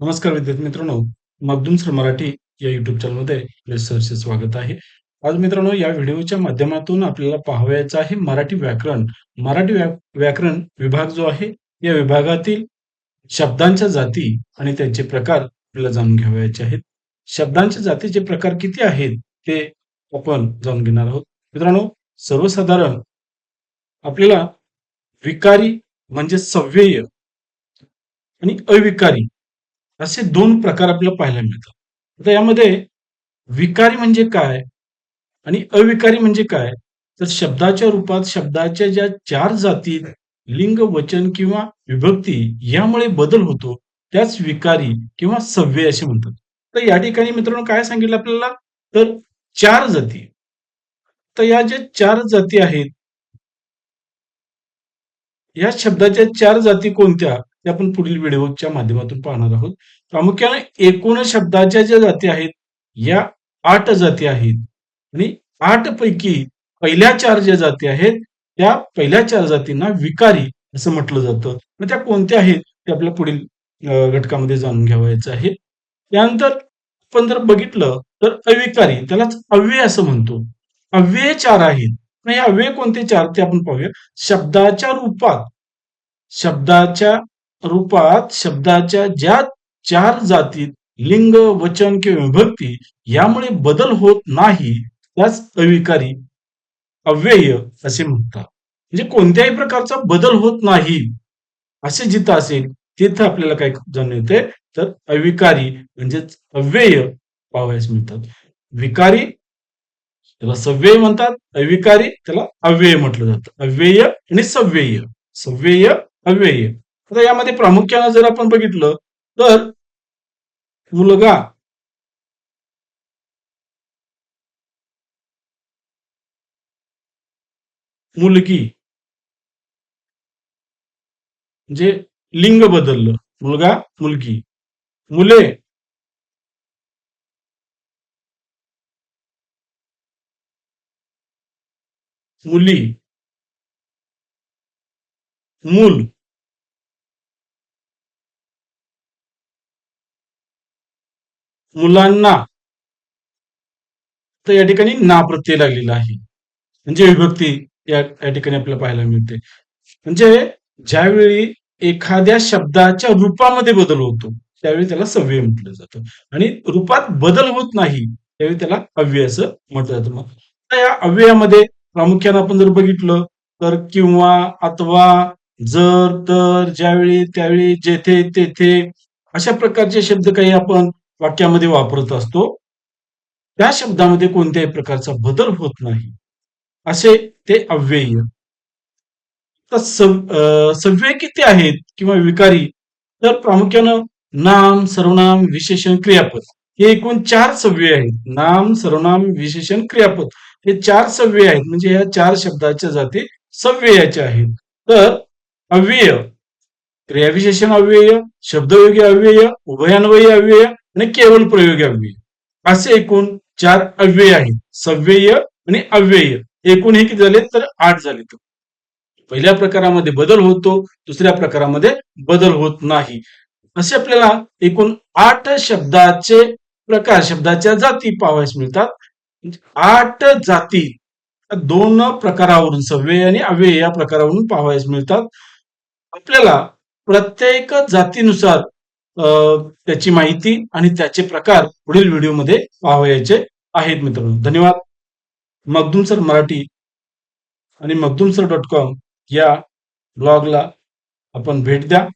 नमस्कार विद्यार्थी मित्रांनो मगदूम सर मराठी या युट्यूब चॅनलमध्ये आपले सरचे स्वागत आहे. आज मित्रांनो या व्हिडिओच्या माध्यमातून आपल्याला पाहावयाचं आहे मराठी व्याकरण. मराठी व्या- व्याकरण विभाग जो आहे या विभागातील शब्दांच्या जाती आणि त्यांचे प्रकार आपल्याला जाणून घ्यावयाचे आहेत. शब्दांच्या जातीचे प्रकार किती आहेत ते आपण जाणून घेणार आहोत. मित्रांनो सर्वसाधारण आपल्याला विकारी म्हणजे सव्यय आणि अविकारी असे दोन प्रकार आपल्याला पाहायला मिळतात. आता यामध्ये विकारी म्हणजे काय आणि अविकारी म्हणजे काय? तर शब्दाच्या रूपात शब्दाच्या ज्या चार जातीत लिंग वचन किंवा विभक्ती यामुळे बदल होतो त्याच विकारी किंवा सव्य असे म्हणतात. तर या ठिकाणी मित्रांनो काय सांगितलं आपल्याला? तर चार जाती. तर या ज्या चार जाती आहेत या शब्दाच्या चार जाती कोणत्या? ते आपण पुढील व्हिडिओच्या माध्यमातून पाहणार आहोत. प्रामुख्याने एकूण शब्दाच्या ज्या जाती आहेत या आठ जाती आहेत. आणि आठ पैकी पहिल्या चार ज्या जाती आहेत त्या पहिल्या चार जातींना विकारी असं म्हटलं जातं. मग त्या कोणत्या आहेत ते आपल्या पुढील घटकामध्ये जाणून घ्यावायचं आहे. त्यानंतर आपण जर बघितलं तर अविकारी त्यालाच अव्यय असं म्हणतो. अव्यय चार आहेत. हे अव्यय कोणते चार ते आपण पाहूया. शब्दाच्या रूपात शब्दाच्या रूपात शब्दाच्या ज्या चार जातीत लिंग वचन किंवा विभक्ती यामुळे बदल होत नाही त्याच अविकारी अव्यय असे म्हणतात. म्हणजे कोणत्याही प्रकारचा बदल होत नाही. असे जिथं असेल तिथं आपल्याला काय जाणून येते. तर अविकारी म्हणजेच अव्यय पाहावयास मिळतात. विकारी त्याला सव्यय म्हणतात. अविकारी त्याला अव्यय म्हटलं जातं. अव्यय आणि सव्यय. सव्यय अव्यय. आता यामध्ये प्रामुख्यानं जर आपण बघितलं तर मुलगा मुलगी म्हणजे लिंग बदललं मुलगा मुलगी. मुले मुली. मूल मुलांना तर या ठिकाणी ना प्रत्यय लागलेला आहे. म्हणजे विभक्ती या या ठिकाणी आपल्याला पाहायला मिळते. म्हणजे ज्यावेळी एखाद्या शब्दाच्या रूपामध्ये बदल होतो त्यावेळी त्याला सव्यय म्हटलं जातं. आणि रूपात बदल होत नाही त्यावेळी त्याला अव्यय असं म्हटलं जातं. मग या अव्ययामध्ये प्रामुख्याने आपण जर बघितलं तर किंवा अथवा जर तर ज्यावेळी त्यावेळी जेथे तेथे अशा प्रकारचे शब्द काही आपण वाक्यामध्ये वापरत असतो त्या शब्दामध्ये कोणत्याही प्रकारचा बदल होत नाही. असे ते अव्यय तर सव्यय किती आहेत किंवा विकारी तर प्रामुख्यानं नाम सर्वनाम विशेषण क्रियापद. हे एकूण चार सव्यय आहेत. नाम सर्वनाम विशेषण क्रियापद. हे चार सव्यय आहेत. म्हणजे या चार शब्दाच्या जाती सव्ययाच्या आहेत. तर अव्यय क्रियाविशेषण अव्यय शब्दयोगी अव्यय उभयान्वयी अव्यय आणि केवळ प्रयोग अव्यय असे एकूण चार अव्यय आहेत. सव्यय आणि अव्यय. एकूण हे किती झाले? तर आठ झाले पहिल्या प्रकारामध्ये बदल होतो दुसऱ्या प्रकारामध्ये बदल होत नाही. असे आपल्याला एकूण आठ शब्दाचे प्रकार शब्दाच्या जाती पाहावयास मिळतात. म्हणजे आठ जाती. दोन प्रकारावरून सव्यय आणि अव्यय या प्रकारावरून पाहावयास मिळतात. आपल्याला प्रत्येक जातीनुसार त्याची माहिती आणि त्याचे प्रकार पुढील व्हिडिओमध्ये पाहावयाचे आहेत मित्रांनो. धन्यवाद. मगदूम सर मराठी आणि मगदूम सर डॉट कॉम या ब्लॉगला आपण भेट द्या.